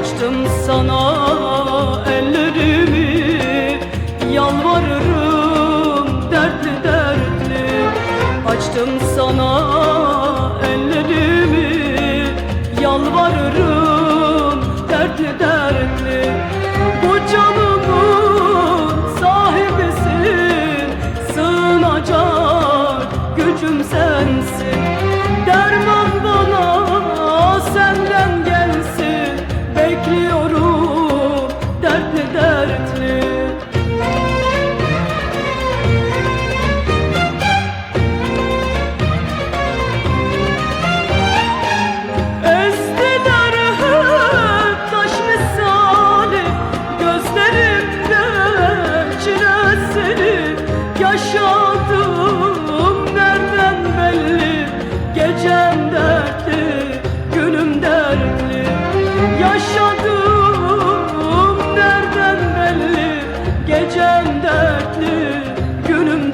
Açtım sana ellerimi Yalvarırım dertli dertli. Açtım sana ellerimi Yalvarırım dertli dertli. Bu canımın sahibisin Sığınacak gücüm sensin dertli, günüm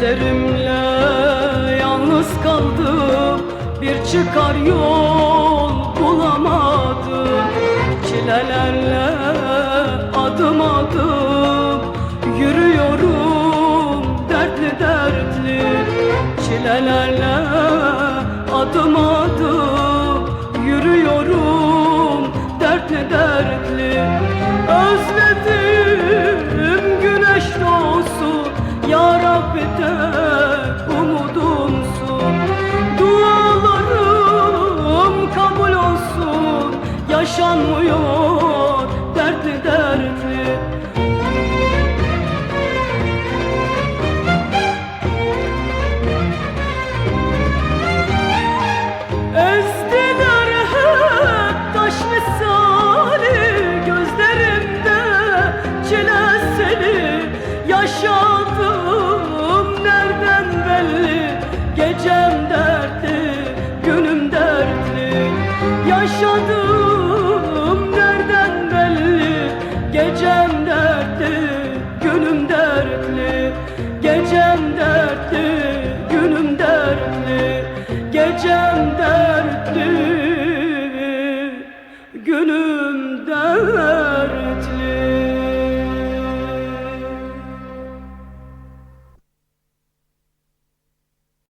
Dertlerimle yalnız kaldım. Bir çıkar yol bulamadım. Çilelerle adım adım Yürüyorum dertli dertli. Çilelerle adım adım legend.